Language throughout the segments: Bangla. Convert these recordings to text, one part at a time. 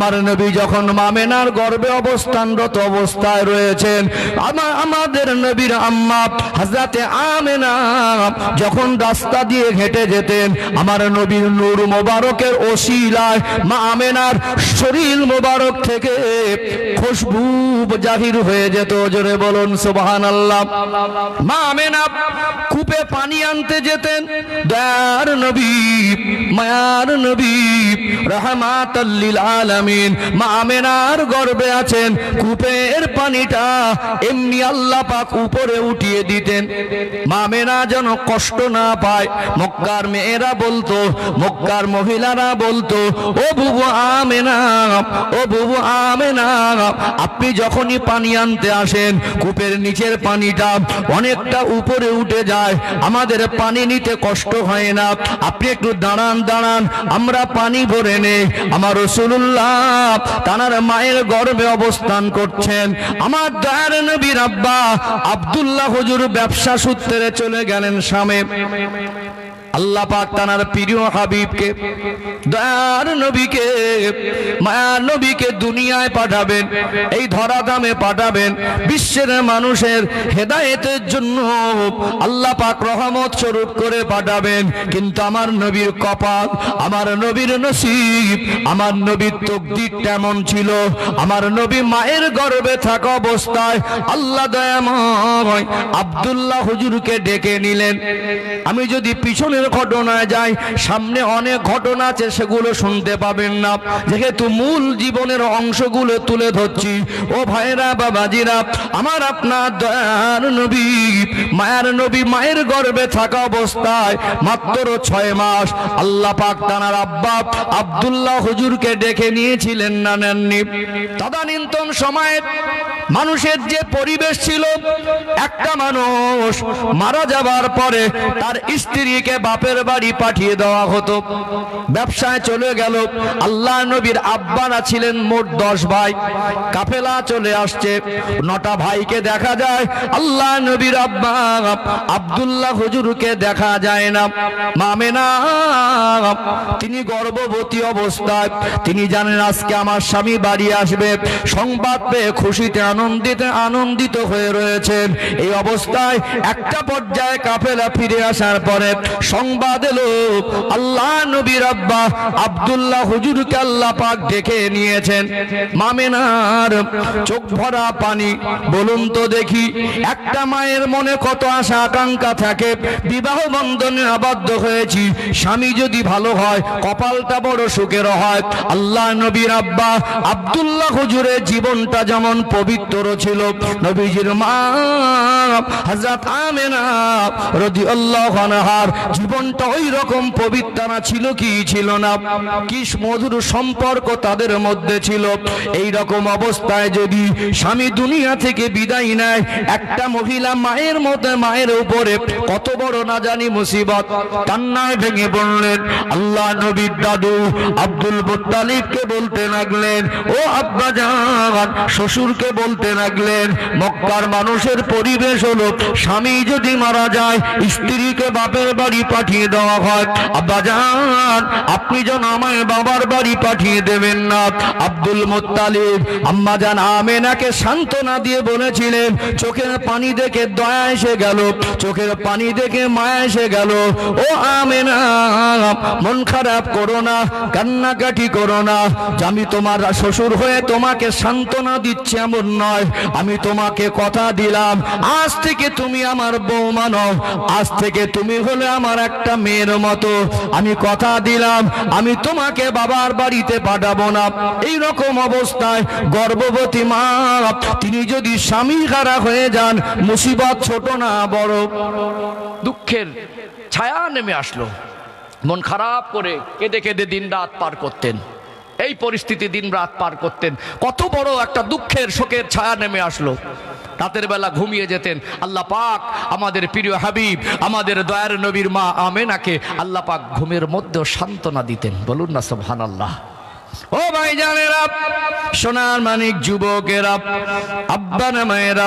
আমার নবী যখন মামেনার গর্বে অবস্থানরত অবস্থায় রয়েছেন আমার আমাদের নবীর আম্মা হাজরাতে আমেনা যখন রাস্তা দিয়ে হেঁটে যেতেন, আমার নবীর নূর মোবারকের ওসিলায় মা আমেনার শরীর মোবারক থেকে খুশবু জাহির হয়ে যেত, জোরে বলুন সুবহান আল্লাহ মা আমেনা কূপে পানি আনতে যেতেন। দয়ার নবী, মায়ার নবী রহমাতাল্লিল আলামিন। মা আমেনার গর্বে আছেন, কূপের পানিটা এমনি আল্লাহ পাক উপরে উঠিয়ে দিতেন। মা আমেনা যেন কষ্ট না পায়, মক্কার মেয়েরা বলতো, মক্কার মহিলারা বলতো, ও বুবু আমেনা, ও বুবু আমেনা, আপনি যখনই পানি আনতে আসেন, কূপের নিচের পানিটা অনেকটা উপরে উঠে যায়। আমাদের পানি নিতে কষ্ট হয় না। আপনি একটু দাঁড়ান দাঁড়ান, আমরা পানি ভরে নেই। আমার রসুল্লাহ তানার মায়ের গর্ভে অবস্থান করছেন। আমার দয়ার নবীর আব্বা আব্দুল্লাহ হজুর ব্যবসা সূত্রে চলে গেলেন স্বামী। আল্লাহ পাক তানার প্রিয় হাবিবকে, দয়ার নবীকে, মায়ার নবীকে দুনিয়ায় পাঠাবেন, এই ধরাধামে পাঠাবেন, বিশ্বের মানুষের হেদায়েতের জন্য আল্লাহ পাক রহমত স্বরূপ করে পাঠাবেন। কিন্তু আমার নবীর কপাল, আমার নবীর নসিব, আমার নবীর তকদির তেমন ছিল। আমার নবী মায়ের গর্ভে থাকা অবস্থায় আল্লাহ দয়াময় আব্দুল্লাহ হুজুরকে ডেকে নিলেন। আমি যদি পিছনের ঘটনায় যাই সামনে অনেক ঘটনা আছে, সেগুলো শুনতে পাবেন না। যেহেতু মূল জীবনের অংশগুলো তুলে ধরছি। ও ভাইরা, বাবাজিরা, আমার আপনার দয়ার নবী, মায়ের নবী, মায়ের গর্ভে থাকা অবস্থায় মাত্র ছয় মাস। আল্লাহ পাক তানার আব্বা আব্দুল্লাহ হুজুরকে ডেকে নিয়েছিলেন, না নেননি। তদানীন্তন সময়ে মানুষের যে পরিবেশ ছিল, একটা মানুষ মারা যাবার পরে তার স্ত্রীকে বাপের বাড়ি পাঠিয়ে দেওয়া হতো। ব্যবসায় চলে গেল। আল্লাহ নবীর আব্বারা ছিলেন মোট দশ ভাই। কাফেলা চলে আসছে। নটা ভাইকে দেখা যায়। আল্লাহ নবীর আব্বা আব্দুল্লাহ হুজুরকে দেখা যায় না। মামেনা, তিনি গর্ভবতী অবস্থায়। তিনি জানেন আজকে আমার স্বামী বাড়ি আসবে। সংবাদ পেয়ে খুশিতে আনন্দিত আনন্দিত হয়ে রয়েছেন। এই অবস্থায় একটা পর্যায়ে কাফেলা ফিরে আসার পরে সংবাদ এলো আল্লাহ নবীর আব্বা আব্দুল্লাহ হুজুরকে আল্লাহ পাক ডেকে নিয়েছেন। মামেনার চোখ ভরা পানি, বলুন তো দেখি, একটা মায়ের মনে কত আশা, আকাঙ্ক্ষা থাকে। বিবাহ বন্ধনে আবদ্ধ হয়েছি, স্বামী যদি ভালো হয়, কপালটা বড় সুখের হয়। আল্লাহ নবীর আব্বা আব্দুল্লাহ হুজুরের জীবনটা যেমন পবিত্র ছিল। নবীজির মা, হযরত আমেনা রাদিয়াল্লাহু আনহার জীবনটা ওই রকম পবিত্রনা ছিল কি ছিল না? কি মধুর সম্পর্ক তাদের মধ্যে ছিল? এই রকম অবস্থায় যদি স্বামী দুনিয়া থেকে বিদায় নেয়, একটা মহিলা মায়ের মধ্যে মায়ের উপরে কত বড় না জানি মুসিবত। কান্নায় ভেঙে পড়লেন। আল্লাহ নবীর দাদু আব্দুল মুত্তালিবকে বলতে লাগলেন, ও আব্বা জান। শ্বশুরকে বলতে লাগলেন, মক্কার মানুষের পরিবেশ হলো, স্বামী যদি মারা যায়, স্ত্রীকে বাপের বাড়ি পাঠিয়ে দেওয়া হয়। আব্বা জান, আপনি যেন আমায় বাবার বাড়ি পাঠিয়ে দেবেন না। আব্দুল মুত্তালিব, আম্মা জান আমেনাকে সান্ত্বনা দিয়ে বলেছিলেন, চোখের পানি দেখে দয়া এসে গেল, চোখের পানি দেখে মায়া এসে গেল। ও আমেনা, মন খারাপ করো না, কান্নাকাটি করো না। আমি তোমার শ্বশুর হয়ে তোমাকে সান্ত্বনা দিচ্ছি এমন নয়। আমি তোমাকে কথা দিলাম, আজ থেকে তুমি আমার বউ মানো আজ থেকে তুমি হলে আমার একটা মেয়ের মতো। আমি কথা দিলাম, আমি তোমাকে বাবার বাড়িতে পাঠাবো না। এই রকম অবস্থায় গর্ভবতী মা, তিনি যদি স্বামী খারা হয়ে যান, মুসিবত ছোট না বড়। দুঃখের ছায়া নেমে আসলো। মন খারাপ করে কেঁদে কেঁদে দিন রাত পার করতেন। এই পরিস্থিতি দিন রাত পার করতেন। কত বড় একটা দুঃখের শোকের ছায়া নেমে আসলো। রাতের বেলা ঘুমিয়ে যেতেন। আল্লাহ পাক আমাদের প্রিয় হাবিব, আমাদের দয়ার নবীর মা আমেনাকে আল্লাহ পাক ঘুমের মধ্যেও সান্ত্বনা দিতেন। বলুন না সোহান আল্লাহ ও ভাই জানেরা, সোনার মানিক যুবকেরা, আব্বা না মায়েরা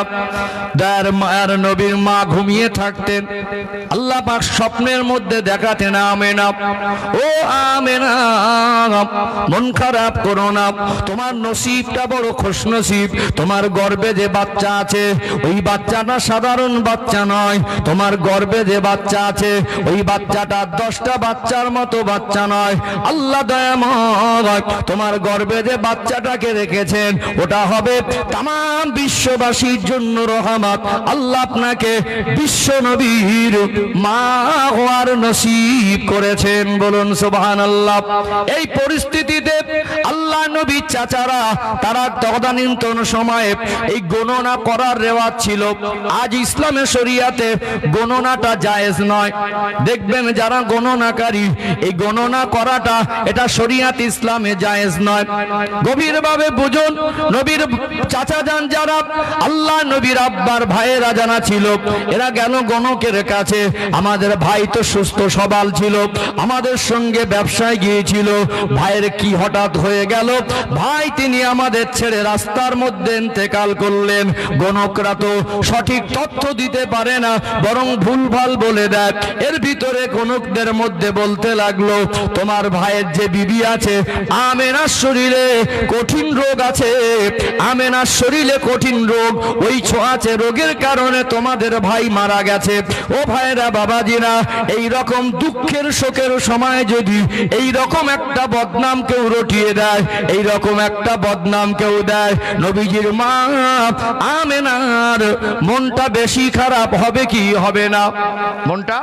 দার মায়ের নবীর মা ঘুমিয়ে থাকতেন। আল্লাহ পাক স্বপ্নের মধ্যে দেখাতেন, আমেনা, ও আমেনা, মন খারাপ করো না, তোমার নসিবটা বড় খুশ নসিব তোমার গর্বে যে বাচ্চা আছে, ওই বাচ্চাটা সাধারণ বাচ্চা নয়, তোমার গর্বে যে বাচ্চা আছে, ওই বাচ্চাটা দশটা বাচ্চার মতো বাচ্চা নয়, আল্লাহ দয়াময় তোমার গর্বে যে বাচ্চাটাকে রেখেছেন, ওটা হবে তাম বিশ্ববাসীর জন্য রহমত। আল্লাহ আপনাকে বিশ্ব নবীর মা হওয়ার নসিব করেছেন, বলুন সুবহান আল্লাহ এই পরিস্থিতিতে আল্লাহ নবী চাচারা, তারা তদানীন্তন সময়ে এই গণনা করার রেওয়াজ ছিল। আজ ইসলামের শরিয়াতে গণনাটা জায়েজ নয়। দেখবেন যারা গণনাকারী, এই গণনা করাটা এটা শরিয়াত ইসলামে জায়েজ নয়। গভীরভাবে বুঝুন, নবীর চাচা যান যারা, আল্লাহ নবীর আব্বার ভাইয়েরা জানা ছিল, এরা গেল গণকের কাছে? আমাদের ভাই তো সুস্থ সবাল ছিল, আমাদের সঙ্গে ব্যবসায় গিয়েছিল, ভাইয়ের কি হঠাৎ হয়ে গেল? ভাই, তিনি আমাদের ছেড়ে রাস্তার মধ্যে ইন্তেকাল করলেন। গণকরা তো সঠিক তথ্য দিতে পারে না, বরং ভুলভাল বলে দেয় এর ভিতরে গণকদের মধ্যে বলতে লাগল, তোমার ভাইয়ের যে বিবি আছে, আমেনার শরীরে কঠিন রোগ আছে। আমেনার শরীরে কঠিন রোগ, ওই ছোঁয়াচে রোগের কারণে তোমাদের ভাই মারা গেছে। ও ভাইরা বাবাজিরা, এই রকম দুঃখের শোকের সময় যদি এই রকম একটা বদনাম কেউ রটিয়ে দেয় এই রকম একটা বদনাম কেউ দেয়, নবীজির মা আমেনার মনটা বেশি খারাপ হবে কি হবে না? মনটা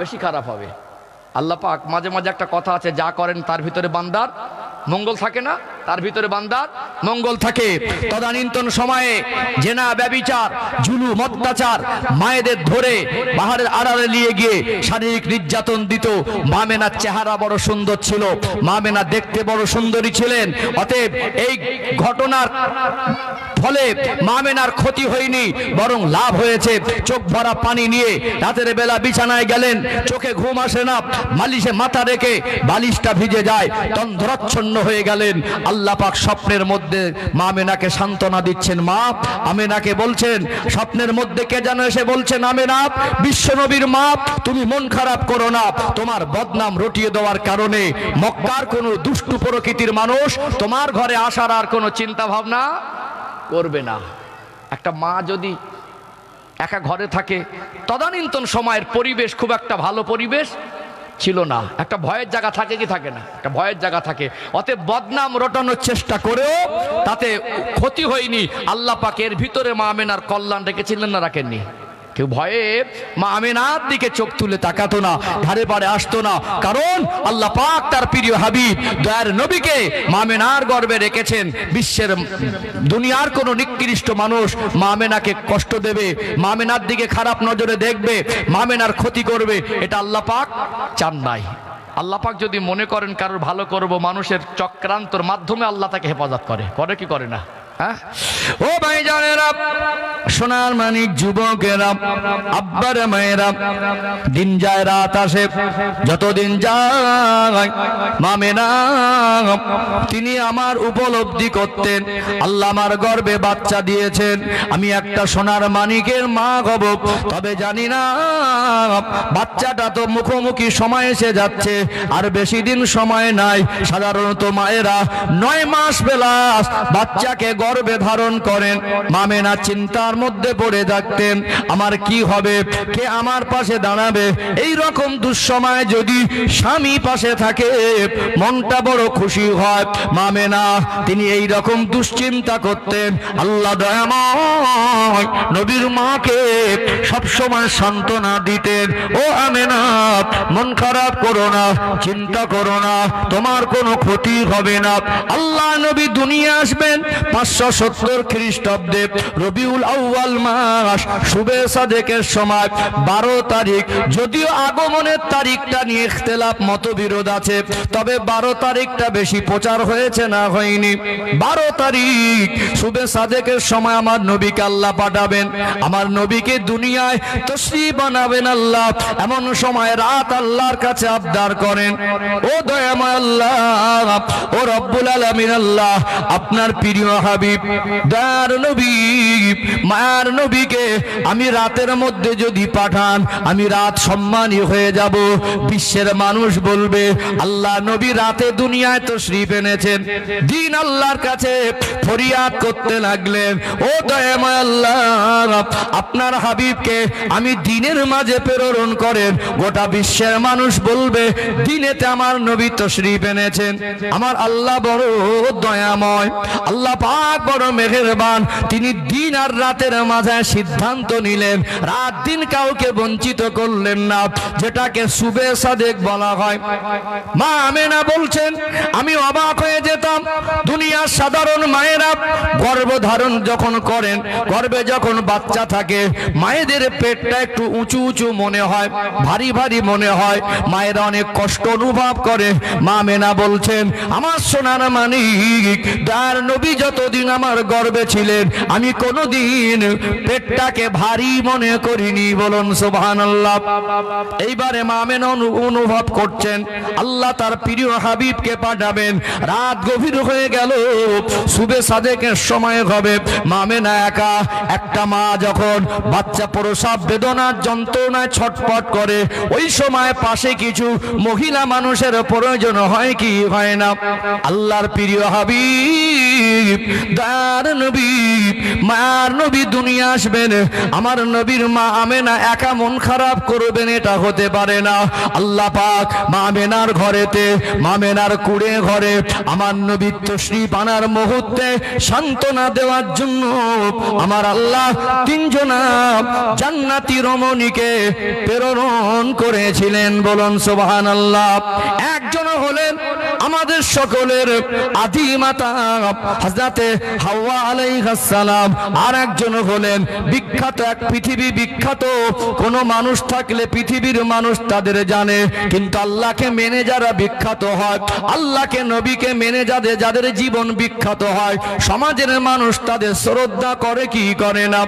বেশি খারাপ হবে। আল্লাহ পাক মাঝে মাঝে একটা কথা আছে, যা করেন তার ভিতরে বান্দার মঙ্গল থাকে না? তার ভিতরে বান্দার মঙ্গল থাকে। তদানীন্তন সময়ে জেনা, ব্যবিচার, জুলুম, অত্যাচার মায়েদের ধরে পাহাড়ের আড়ালে নিয়ে গিয়ে শারীরিক নির্যাতন দিত। মামেনার চেহারা বড় সুন্দর ছিল। মামেনা দেখতে বড় সুন্দরী ছিলেন। অতএব এই ঘটনার ফলে মামেনার ক্ষতি হয়নি, বরং লাভ হয়েছে। চোখ ভরা পানি নিয়ে রাতের বেলা বিছানায় গেলেন। চোখে ঘুম আসে না, মালিশে মাথা রেখে বালিশটা ভিজে যায়। তন্দ্রাচ্ছন্ন হয়ে গেলেন। আল্লাহ পাক স্বপ্নের মধ্যে মামেনাকে সান্ত্বনা দিচ্ছেন, মা। আমেনাকে বলছেন, স্বপ্নের মধ্যে কে যেন এসে বলছেন, আমেনা বিশ্বনবীর মা, তুমি মন খারাপ করো না। তোমার বদনাম রটিয়ে দেওয়ার কারণে মক্কার কোনো দুষ্টু প্রকৃতির মানুষ তোমার ঘরে আসার আর কোনো চিন্তা ভাবনা করবে না। একটা মা যদি একা ঘরে থাকে, তদানীন্তন সময়ের পরিবেশ খুব একটা ভালো পরিবেশ ছিল না। একটা ভয়ের জায়গা থাকে কি থাকে না? একটা ভয়ের জায়গা থাকে। অতএব বদনাম রটানোর চেষ্টা করেও তাতে ক্ষতি হয়নি। আল্লাহ পাকের ভিতরে মা আমেনার কল্যাণ রেখেছিলেন না রাখেননি। কেউ ভয়ে মা আমেনার দিকে চোখ তুলে তাকাতো না ধারে পারে আসতো না। কারণ আল্লাহ পাক তার প্রিয় হাবিব, দয়ার নবীকে মা আমেনার গর্বে রেখেছেন। বিশ্বের দুনিয়ার কোন নিকৃষ্ট মানুষ মামেনাকে কষ্ট দেবে, মা আমেনার দিকে খারাপ নজরে দেখবে, মা আমেনার ক্ষতি করবে, এটা আল্লাহ পাক চান নাই। আল্লাহ পাক যদি মনে করেন কারোর ভালো করব, মানুষের চক্রান্তর মাধ্যমে আল্লাহ তাকে হেফাজত করে। করে কি করে না? ও ভাই জানেরা, সোনার মানিক যুবকেরা, আব্বার মায়েরা, দিন যায়, রাত আসে, যতদিন যায় তিনি আমার উপলব্ধি করতেন, আল্লাহ আমার গর্বে বাচ্চা দিয়েছেন, আমি একটা সোনার মানিকের মা হব, তবে জানি না, বাচ্চাটা তো মুখোমুখি সময় এসে যাচ্ছে, আর বেশি দিন সময় নাই, সাধারণত মায়েরা নয় মাস বেলাস বাচ্চাকে গর্বে ধারণ করেন। মামেনা চিন্তার মধ্যে পড়ে থাকতেন। আমার কি হবে? কে আমার পাশে দাঁড়াবে? এই রকম দুঃসময় যদি স্বামী পাশে থাকে, মনটা বড় খুশি হয়। মামেনা, তিনি এই রকম দুশ্চিন্তা করতেন। আল্লাহ দয়াময় নবীর মাকে সবসময় সান্ত্বনা দিতেন। ও আমেনা, মন খারাপ করো না, চিন্তা করো না, তোমার কোনো ক্ষতি হবে না। আল্লাহ নবী দুনিয়া আসবেন পাঁচ পাঁচশো সত্তর খ্রিস্টাব্দে রবিউল আউয়াল মাস শুভে সাদেকের সময় বারো তারিখ। যদিও আগমনের তারিখটা নিয়ে ইখতলাফ মতবিরোধ আছে, তবে বারো তারিখটা বেশি প্রচার হয়েছে না হয়নি। বারো তারিখ শুভে সাদেকের সময় আমার নবীকে আল্লাহ পাঠাবেন। আমার নবীকে দুনিয়ায় তশ্রী বানাবেন আল্লাহ। এমন সময় রাত আল্লাহর কাছে আবদার করেন, ও দয়াময় আল্লাহ, ও রব্বুল আলামিন আল্লাহ, আপনার প্রিয় হাবিব দয়ার নবী মায়ার নবীকে আমি রাতের মধ্যে যদি পাঠান, আমি রাত সম্মানী হয়ে যাব। বিশ্বের মানুষ বলবে, আল্লাহ নবী রাতে দুনিয়ায় তো শ্রী এনেছেন। দিন আল্লাহর কাছে ফরিয়াদ করতে লাগলেন। ও দয়াময় আল্লাহ, আপনার হাবিবকে আমি দিনের মাঝে প্রেরণ করেন। গোটা বিশ্বের মানুষ বলবে, দিনেতে আমার নবী তশরিফ এনেছেন। আমার আল্লাহ বড় দয়াময়। আল্লাহ পাক বড় মেহেরবান। তিনি দিন আর রাতের মাঝে সিদ্ধান্ত নিলেন, রাত দিন কাউকে বঞ্চিত করলেন না, যেটাকে সুবে সাদেক বলা হয়। মা আমেনা বলছেন, আমি অবাক হয়ে যেতাম, দুনিয়ার সাধারণ মায়েরা গর্ভধারণ যখন করেন, গর্ভে যখন বাচ্চা থাকে, মায়েদের পেটটা একটু উঁচু উঁচু মনে হয়, ভারী ভারী মনে হয়, মায়েরা অনেক কষ্ট অনুভব করে। মা মেনা বলছেন, আমার সোনার মানিক, তার নবী যতদিন আমার গর্বে ছিলেন। আমি কোনোদিন পেটটাকে ভারী মনে করিনি, বলুন সোভান আল্লাহ এইবারে মা মেনা অনু- অনুভব করছেন। আল্লাহ তার প্রিয় হাবিবকে পাঠাবেন। রাত গভীর হয়ে গেল সুবে সাদেকের সময় হবে। মামেনা একা, একটা মা যখন বাচ্চা প্রসব বেদনার যন্ত্রণায় ছটপট করে, ওই সময় পাশে কিছু মহিলা মানুষের প্রয়োজন হয় কি হয় না? আল্লাহর প্রিয় হাবিব দার নবী মায়ার নবী দুনিয়া আসবেন। আমার নবীর মা আমেনা একা মন খারাপ করবেন, এটা হতে পারে না। আল্লাহ পাক মা ঘরেতে, মা মেনার কুড়ে ঘরে আমার নবী তশরিফ আনার মুহূর্তে সান্ত্বনা দেওয়ার জন্য আমার আল্লাহ তিনজনা জান্নাতি রমণীকে প্রেরণ করেছিলেন। বলুন সোবাহান আল্লাহ একজন হলেন আমাদের সকলের আদি মাতা হাজরাতে হাওয়া আলাইহিস সালাম আর একজন হলেন বিখ্যাত এক পৃথিবী বিখ্যাত। কোন মানুষ থাকলে পৃথিবীর মানুষ তাদের জানে, কিন্তু আল্লাহকে মেনে যারা বিখ্যাত হয়, আল্লাহকে নবীকে মেনে যাদের যাদের জীবন বিখ্যাত হয়, সমাজের মানুষ তাদের শ্রদ্ধা করে কি করে না?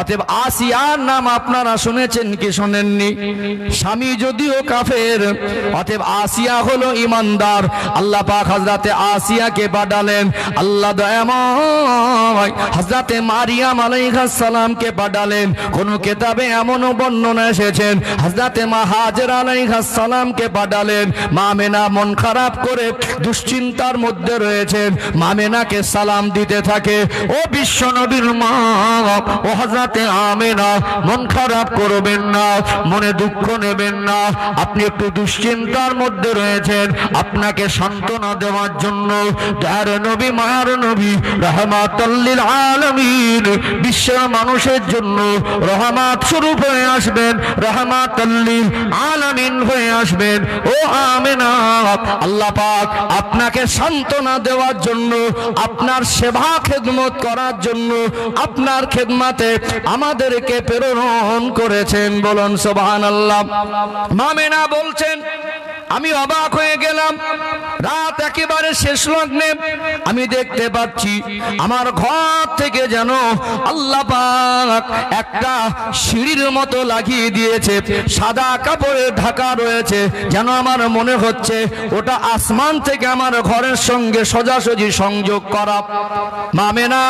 অতএব আসিয়ার নাম আপনারা শুনেছেন কি শোনেননি? স্বামী যদিও কাফের, অতএব আসিয়া হলো ইমানদার আল্লাহ পাক হজরতে আসিয়াকে পাঠালেন। আল্লাহ দয়াময় হজরতে মারিয়াম আলাইহিস সালামকে পাঠালেন। কোন কেতাবে এমনও বর্ণনা এসেছেন হজরতে মা হাজের আলাইহিস সালামকে পাঠালেন। মা মেনা খারাপ করে দুশ্চিন্তার মধ্যে রয়েছেন, মা মেনাকে সালাম দিতে থাকে। ও বিশ্ব নবীর মা, ও হজরতে আমেনা, মন খারাপ করবেন না, মনে দুঃখ নেবেন না। আপনি একটু দুশ্চিন্তার মধ্যে রয়েছেন, আপনাকে সান্ত্বনা দেওয়ার জন্য যার নবী মায়ার নবী রহমাতাল্লিল আলামিন বিশ্বের মানুষের জন্য রহমাত স্বরূপ হয়ে আসবেন, রহমাতাল্লিল আলামিন হয়ে আসবেন। ও আমেনা, আল্লাহ পাক আপনাকে সান্ত্বনা দেওয়ার জন্য, আপনার সেবা খেদমত করার জন্য, আপনার খেদমাতে আমাদেরকে প্রেরণ করেছেন বলুন সোবাহান আল্লাহ মামেনা বলছেন আমি অবাক হয়ে গেলাম। রাত একেবারে শেষ লগ্নে আমি দেখতে পাচ্ছি, আমার ঘর থেকে যেন আল্লাহ একটা সিঁড়ির মতো লাগিয়ে দিয়েছে, সাদা কাপড়ে ঢাকা রয়েছে, যেন আমার মনে হচ্ছে ওটা আসমান থেকে আমার ঘরের সঙ্গে সোজাসুজি সংযোগ করা। মামেনা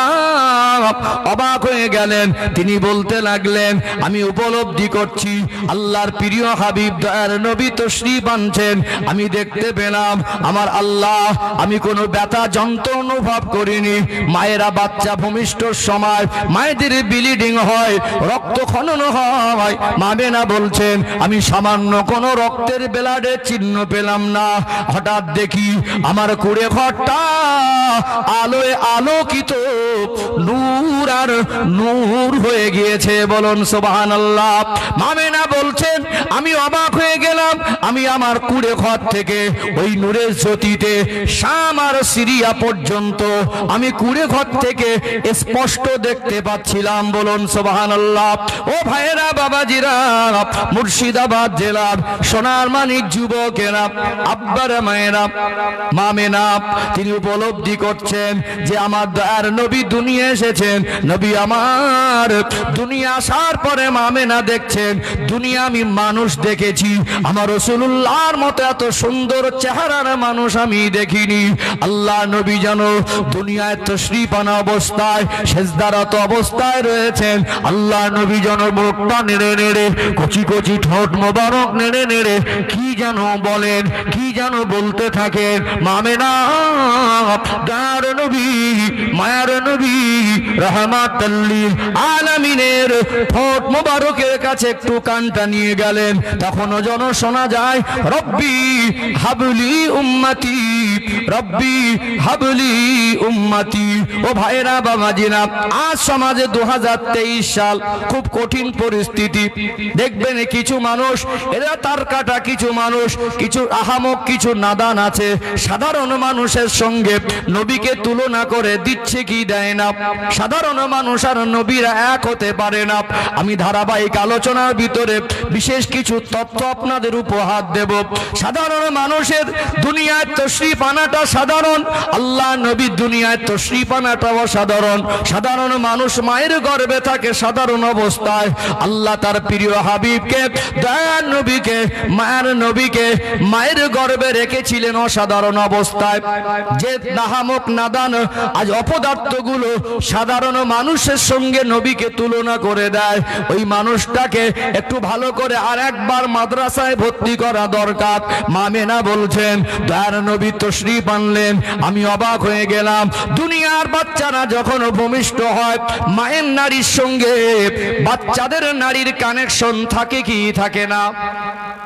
অবাক হয়ে গেলেন, তিনি বলতে লাগলেন, আমি উপলব্ধি করছি, আল্লাহর প্রিয় হাবিব, দয়ার নবী তশরিফ আনছেন আমি দেখতে পেলাম, আমার আল্লাহ, আমি কোনো ব্যথা যন্ত্র অনুভব করিনি। মায়েরা বাচ্চা ভূমিষ্ঠর সময়, মায়েদের ব্লিডিং হয়, রক্ত খনন হয়। মামেনা বলছেন, আমি সামান্য কোনো রক্তের বেলাডের চিহ্ন পেলাম না। হঠাৎ দেখি আমার কুড়ে ঘরটা আলোয় আলোকিত, নূর আর নূর হয়ে গিয়েছে। বলুন সোবাহান আল্লাহ মামেনা বলছেন আমি অবাক হয়ে গেলাম। আমি আমার কুড়ে ঘর থেকে ওই নূরের জ্যোতিতে শাম আর সিরিয়া পর্যন্ত আমি কুড়ে ঘর থেকে স্পষ্ট দেখতে পাচ্ছিলাম। বলুন সোবাহান আল্লাহ ও ভাইয়েরা, বাবাজিরা, মুর্শিদাবাদ জেলার সোনার মানিক যুবকেরা, আব্বার মায়েরা মামেনা তিনি উপলব্ধি করছেন যে আমার দয়ার নবী দুনিয়া এসেছেন। নবী আমার দুনিয়া আসার পরে মামেনা দেখছেন, দুনিয়া আমি মানুষ দেখেছি। আমার রসুল্লাহর মতো এত সুন্দর চেহারার মানুষ আমি দেখিনি। আল্লাহ নবী যেন দুনিয়ায় তশরিফানা অবস্থায় শেষদারত অবস্থায় রয়েছেন। আল্লাহ নবী যেন মুখটা নেড়ে নেড়ে, কচি কচি ঠোঁট মোবারক নেড়ে নেড়ে, কি যেন বলেন, কি যেন বলতে থাকেন। মামেনা, দার নবী, মায়ার নবী, রহমাতাল্লিল আলামিনের ঠোঁট মোবারকের কাছে একটু কানটা নিয়ে গেলেন। তখনও যেন শোনা যায়, রব্বি হাবলি উম্মতি, রব্বি হাবলি উম্মতি। ও ভাইরা বাবাজিরা আজ সমাজে দু সাল খুব কঠিন পরিস্থিতি। দেখবেন কিছু মানুষ, এরা তার কাটা কিছু মানুষ, কিছু আহামক, কিছু নাদান আছে। সাধারণ মানুষের সঙ্গে নবীকে তুলনা করে দিচ্ছে কি দেয় না। সাধারণ মানুষ আর নবীরা এক হতে পারে না। আমি ধারাবাহিক আলোচনার ভিতরে বিশেষ কিছু তথ্য আপনাদের উপহার দেব। সাধারণ মানুষের দুনিয়ায় তশরিফ আনাটা সাধারণ, আল্লাহ নবী দুনিয়ায় তশরিফ আনাটা অসাধারণ সাধারণ মানুষ মায়ের গর্ভে থাকে সাধারণ অবস্থায়। আল্লাহ তার প্রিয় হাবিবকে দয়ার নবীকে, মায়ের নবীকে মায়ের গর্ভে রেখেছিলেন অসাধারণ অবস্থায়। যে নাহামক নাদান আজ অপদার্থগুলো সাধারণ মানুষের সঙ্গে নবীকে তুলনা করে দেয়। ওই মানুষটাকে একটু ভালো করে আর একবার মাদ্রাসায় ভর্তি করা দরকার। মামেনা বলছেন, দয়ার নবী তশরিফ আনলেন। আমি অবাক হয়ে গেলাম। দুনিয়ার বাচ্চারা যখন ভূমিষ্ঠ হয়, মায়ের নারীর সঙ্গে বাচ্চাদের নারীর কানেকশন থাকে কি থাকে না?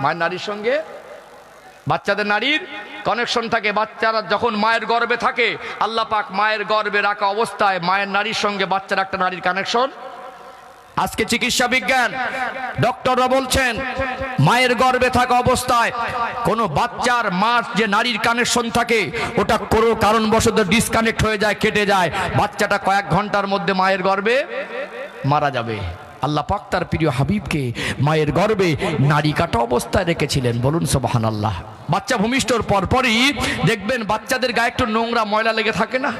মায়ের নারীর সঙ্গে বাচ্চাদের নারীর কানেকশন থাকে। বাচ্চারা যখন মায়ের গর্ভে থাকে, আল্লাহ পাক মায়ের গর্ভে রাখা অবস্থায় মায়ের নারীর সঙ্গে বাচ্চার একটা নারীর কানেকশন আজকে চিকিৎসা বিজ্ঞান। ডক্টররা বলছেন, মায়ের গর্ভে থাকা অবস্থায় কোনো বাচ্চার মার যে নারীর কানেকশন থাকে, ওটা কোনো কারণবশত ডিসকানেক্ট হয়ে যায়, কেটে যায়। বাচ্চাটা কয়েক ঘণ্টার মধ্যে মায়ের গর্ভে মারা যাবে। আল্লাহ পাক তার প্রিয় হাবিবকে মায়ের গর্ভে নারী কাটা অবস্থায় রেখেছিলেন। বলুন সোবাহান আল্লাহ বাচ্চা ভূমিষ্ঠর পরপরই দেখবেন বাচ্চাদের গায়ে একটু নোংরা ময়লা লেগে থাকে না?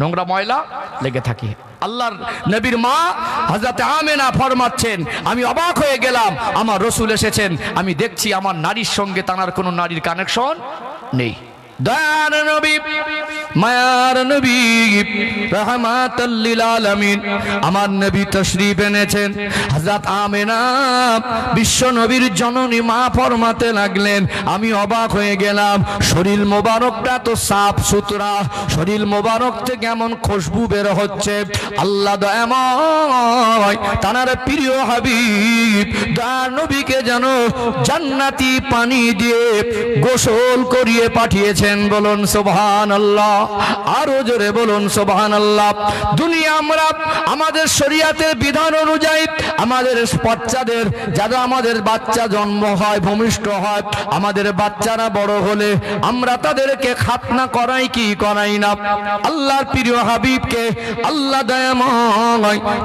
নোংরা ময়লা লেগে থাকে। আল্লাহর নবীর মা হজরত আমেনা ফরমাচ্ছেন, আমি অবাক হয়ে গেলাম, আমার রসুল এসেছেন, আমি দেখছি আমার নারীর সঙ্গে তানার কোনো নারীর কানেকশন নেই। দয়ার নবী, মায়ার নবী রহমাতাল্লিল আলামিন। আমার নবী তশরিফ এনেছেন। হযরত আমেনা বিশ্ব নবীর জননী মা ফরমাতে লাগলেন। আমি অবাক হয়ে গেলাম, শরীর মোবারকটা তো সাফ সুতরা। শরীর মোবারক থেকে এমন খুশবু বের হচ্ছে। আল্লাহ দয়াময় তানার প্রিয় হাবিব, দয়ার নবীকে যেন জান্নাতি পানি দিয়ে গোসল করিয়ে পাঠিয়েছেন। বলুন সুবহান আল্লাহ আরও জোরে বলুন সুবহান আল্লাহ দুনিয়া আমরা, আমাদের শরিয়াতের বিধান অনুযায়ী, আমাদের বাচ্চাদের, যারা আমাদের বাচ্চা জন্ম হয়, ভূমিষ্ঠ হয়, আমাদের বাচ্চারা বড় হলে আমরা তাদেরকে খাতনা করাই কি করাই না? আল্লাহর প্রিয় হাবিবকে আল্লাহ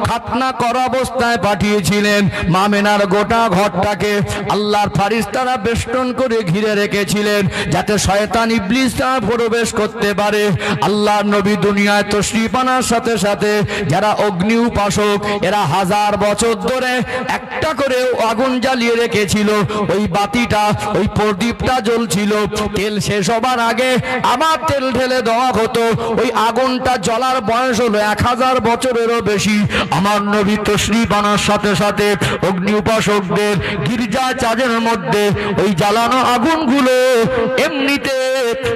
খাতনা করা অবস্থায় পাঠিয়েছিলেন। মামেনার গোটা ঘরটাকে আল্লাহর ফারিস্তারা বেষ্টন করে ঘিরে রেখেছিলেন, যাতে শয়তান ইবলিস প্রবেশ করতে পারে। আল্লাহ নবী দুনিয়ায় তশরিফ আনার সাথে সাথে যারা অগ্নি উপাসক, এরা হাজার বছর ধরে একটা করে আগুন জ্বালিয়ে রেখেছিল। ওই বাতিটা, ওই প্রদীপটা জ্বলছিল। তেল শেষ হবার আগে আবার তেল ঢেলে দেওয়া হতো। ওই আগুনটা জ্বলার বয়স হলো এক হাজার বছরেরও বেশি। আমার নবী তশরিফ আনার সাথে সাথে অগ্নি উপাসকদের গির্জা চাঁদের মধ্যে ওই জ্বালানো আগুনগুলো এমনিতে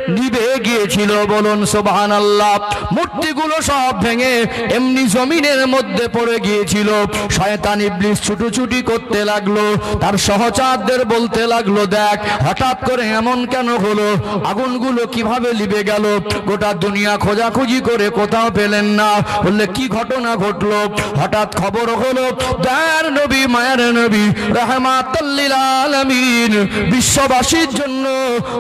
নিভে গিয়েছিল বলুন সোবাহান আল্লাহ মূর্তিগুলো সব ভেঙে এমনি জমিনের মধ্যে পড়ে গিয়েছিল। শয়তান ইবলিস ছুটোছুটি করতে লাগল, তার সহচারদের বলতে লাগল, দেখ, হঠাৎ করে এমন কেন হলো? আগুনগুলো কীভাবে লিবে গেল? গোটা দুনিয়া খোঁজাখুঁজি করে কোথাও পেলেন না। বললে, কি ঘটনা ঘটলো? হঠাৎ খবর হলো, দয়ার নবী, মায়ের নবী আলামিন। বিশ্ববাসীর জন্য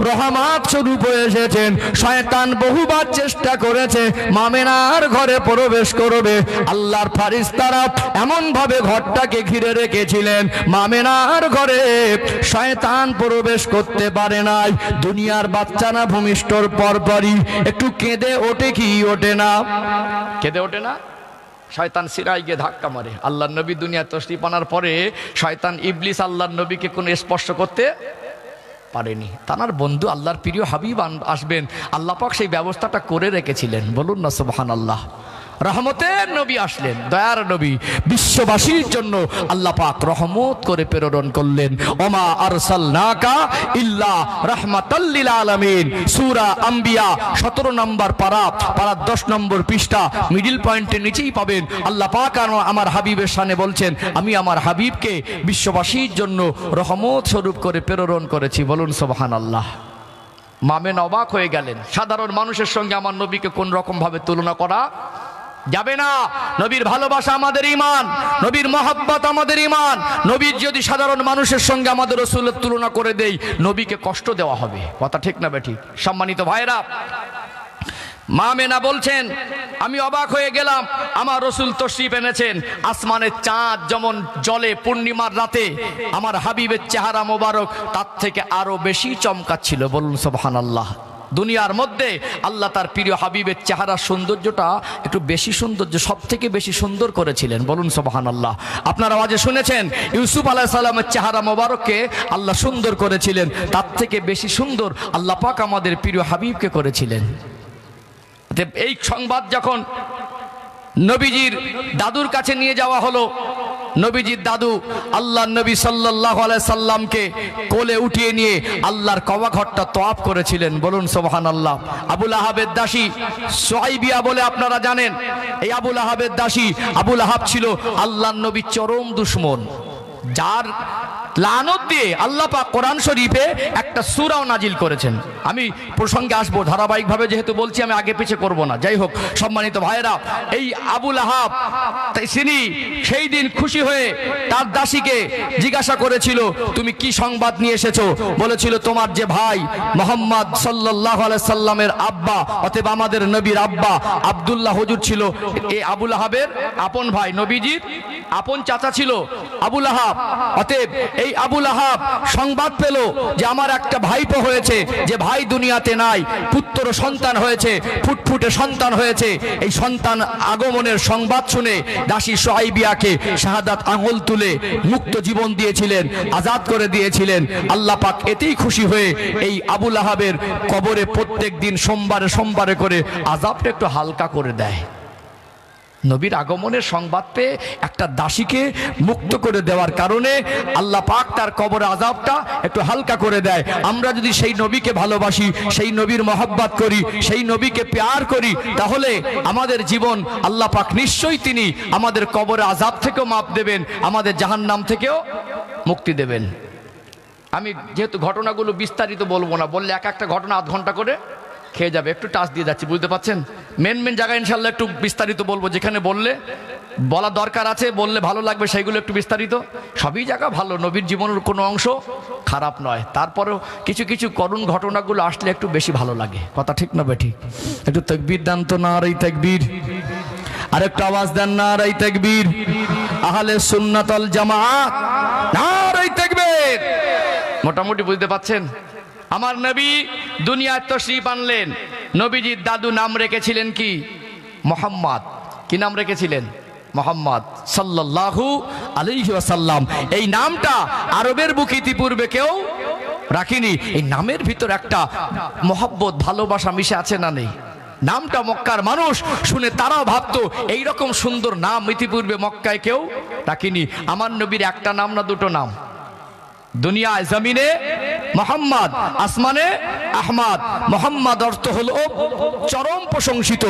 রহমাত স্বরূপ এসেছেন। শয়তান বহুবার চেষ্টা করেছে, মামেনার ঘরে প্রবেশ করবে। আল্লাহর ফারিস্তারা এমন ভাবে ঘরটাকে ঘিরে রেখেছিলেন, মামেনার ঘরে শয়তান প্রবেশ করতে পারে নাই। দুনিয়ার বাচ্চারা ভূমিষ্ঠর পরপরই। একটু কেঁদে ওঠে কি ওঠে না? কেঁদে ওঠে না? শয়তান সিরাই গিয়ে ধাক্কা মারে। আল্লাহ নবী দুনিয়া তশরিফ আনার পরে শয়তান ইবলিস আল্লাহর নবীকে কোনো স্পর্শ করতে পারেনি। তানার বন্ধু আল্লাহর প্রিয় হাবিব আসবেন। আল্লাহ পাক সেই ব্যবস্থাটা করে রেখেছিলেন। বলুন না সুবহান আল্লাহ রহমতের নবী আসলেন, দয়ার নবী, বিশ্ববাসীর জন্য আল্লাহ পাক রহমত করে প্রেরণ করলেন। ওমা আরসালনাকা ইল্লা রাহমাতাল্লিল আলামিন। সূরা আম্বিয়া 17 নম্বর পারা পারা 10 নম্বর পৃষ্ঠা মিডিল পয়েন্টের নিচেই পাবেন। আল্লাহ পাক আমার হাবিবের সানে বলছেন, আমি আমার হাবিবকে বিশ্ববাসীর জন্য রহমত স্বরূপ করে প্রেরণ করেছি। বলুন, সুবহানাল্লাহ। মামেন অবাক হয়ে গেলেন। সাধারণ মানুষের সঙ্গে আমার নবীকে কোন রকম ভাবে তুলনা করা যাবে না। নবীর ভালোবাসা আমাদের ইমান নবীর মহাব্বত আমাদের ইমান নবীর যদি সাধারণ মানুষের সঙ্গে আমাদের রসুলের তুলনা করে দেই, নবীকে কষ্ট দেওয়া হবে। কথা ঠিক না বেঠিক? সম্মানিত ভাইরা মা মেনা বলছেন, আমি অবাক হয়ে গেলাম, আমার রসুল তশরিফ এনেছেন, আসমানের চাঁদ যেমন জলে পূর্ণিমার রাতে, আমার হাবিবের চেহারা মোবারক, তার থেকে আরও বেশি চমকাচ্ছিল। বলুন সোবহান আল্লাহ দুনিয়ার মধ্যে আল্লাহ তার প্রিয় হাবিবের চেহারার সৌন্দর্যটা একটু বেশি সৌন্দর্য সব থেকে বেশি সুন্দর করেছিলেন। বলুন সোবাহান আল্লাহ আপনারা আওয়াজে শুনেছেন, ইউসুফ আলাহ সাল্লামের চেহারা মোবারককে আল্লাহ সুন্দর করেছিলেন। তার থেকে বেশি সুন্দর আল্লাহ পাক আমাদের প্রিয় হাবিবকে করেছিলেন। এই সংবাদ যখন নবীজির দাদুর কাছে নিয়ে যাওয়া হলো। নবীজির দাদু আল্লাহ নবী সাল্লাহ সাল্লামকে কোলে উঠিয়ে নিয়ে আল্লাহর কবা ঘরটা তোয়াপ করেছিলেন। বলুন সোহান আল্লাহ আবুল আহাবের দাসী সোহাইবিয়া বলে আপনারা জানেন। এই আবুল আহাবের দাসী আবুল আহাব ছিল আল্লাহ নবী চরম দুশ্মন। যার লানত দিয়ে আল্লাহ পাক কোরআন শরীফে একটা সুরাও নাজিল করেছেন। আমি প্রসঙ্গে আসব, ধারাবাহিকভাবে যেহেতু বলছি, আমি আগে পিছে করব না। যাই হোক, সম্মানিত ভাইয়েরা, এই আবুল আহাব তিনি সেই দিন খুশি হয়ে তার দাসীকে জিজ্ঞাসা করেছিল, তুমি কি সংবাদ নিয়ে এসেছ? বলেছিল, তোমার যে ভাই মোহাম্মদ সাল্লাহ সাল্লামের আব্বা, অতএব আমাদের নবীর আব্বা আব্দুল্লাহ হুজুর ছিল। এই আবুল আহাবের আপন ভাই নবীজির আপন চাচা ছিল আবুল আহাব। অতএব এই আবুল আহাব সংবাদ পেল যে আমার একটা ভাইপো হয়েছে, যে ভাই দুনিয়াতে নাই, পুত্র সন্তান হয়েছে, ফুটফুটে সন্তান হয়েছে। এই সন্তান আগমনের সংবাদ শুনে দাসী সোহাইবিয়াকে শাহাদাত আঙুল তুলে মুক্ত জীবন দিয়েছিলেন, আজাদ করে দিয়েছিলেন। আল্লাহ পাক এতেই খুশি হয়ে এই আবুল আহাবের কবরে প্রত্যেক দিন সোমবারে সোমবারে করে আজাবটা একটু হালকা করে দেয়। নবীর আগমনের সংবাদ পেয়ে একটা দাসীকে মুক্ত করে দেওয়ার কারণে আল্লাহ পাক তার কবর আজাবটা একটু হালকা করে দেয়। আমরা যদি সেই নবীকে ভালোবাসি, সেই নবীর মহব্বত করি, সেই নবীকে প্যার করি, তাহলে আমাদের জীবন আল্লাহ পাক নিশ্চয়ই তিনি আমাদের কবরে আজাব থেকেও মাপ দেবেন, আমাদের জাহান নাম থেকেও মুক্তি দেবেন। আমি যেহেতু ঘটনাগুলো বিস্তারিত বলব না, বললে এক একটা ঘটনা আধ ঘণ্টা করে খেয়ে যাবে। একটু টাচ দিয়ে যাচ্ছি, বুঝতে পারছেন? মেন মেন জায়গায় ইনশাল্লাহ একটু বিস্তারিত বলব, যেখানে বললে বলা দরকার আছে, বললে ভালো লাগবে, সেইগুলো একটু বিস্তারিত। সবই জায়গা ভালো, নবীর জীবনের কোনো অংশ খারাপ নয়। তারপরেও কিছু কিছু করুণ ঘটনাগুলো আসলে একটু বেশি ভালো লাগে। কথা ঠিক না বেঠিক? একটু তকবীর দান তো না আর এই তকবীর। আর একটু আওয়াজ দেন না আর এই তকবীর। আহলে সুন্নাতল জামাত না আর এই তকবীর। মোটামুটি বুঝতে পাচ্ছেন আমার নবী দুনিয়ার তশরিফ আনলেন। নবীজির দাদু নাম রেখেছিলেন কি? মোহাম্মদ। কি নাম রেখেছিলেন? মোহাম্মদ সাল্লাল্লাহু আলাইহি ওয়াসাল্লাম। এই নামটা আরবের বুক ইতিপূর্বে কেউ রাখিনি। এই নামের ভিতর একটা মহব্বত, ভালোবাসা মিশে আছে না নেই? নামটা মক্কার মানুষ শুনে তারাও ভাবতো, এইরকম সুন্দর নাম ইতিপূর্বে মক্কায় কেউ রাখিনি। আমার নবীর একটা নাম না দুটো নাম? দুনিয়ায় জমিনে মোহাম্মদ, আসমানে আহমাদ। মোহাম্মদ অর্থ হলো চরম প্রশংসিত।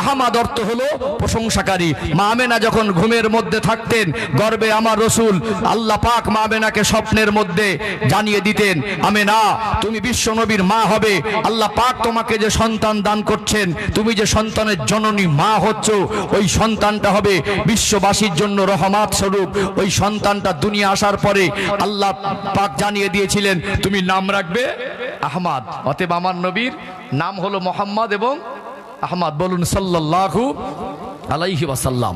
আহমাদ অর্থ হলো প্রশংসাকারী। মা আমেনা যখন ঘুমের মধ্যে থাকতেন, গর্বে আমার রসুল আল্লাহ পাক মা আমেনাকে স্বপ্নের মধ্যে জানিয়ে দিতেন, আমেনা, তুমি বিশ্ব নবীর মা হবে। আল্লাহ পাক তোমাকে যে সন্তান দান করছেন, তুমি যে সন্তানের জননী মা হচ্ছ, ওই সন্তানটা হবে বিশ্ববাসীর জন্য রহমাত স্বরূপ। ওই সন্তানটা দুনিয়া আসার পরে আল্লাহ পাক জানিয়ে দিয়েছিলেন, তুমি নাম রাখবে আহমাদ। অতএব আমার নবীর নাম হলো মোহাম্মদ এবং আহমাদ। বলুন সাল্লাল্লাহু আলাইহি ওয়াসাল্লাম।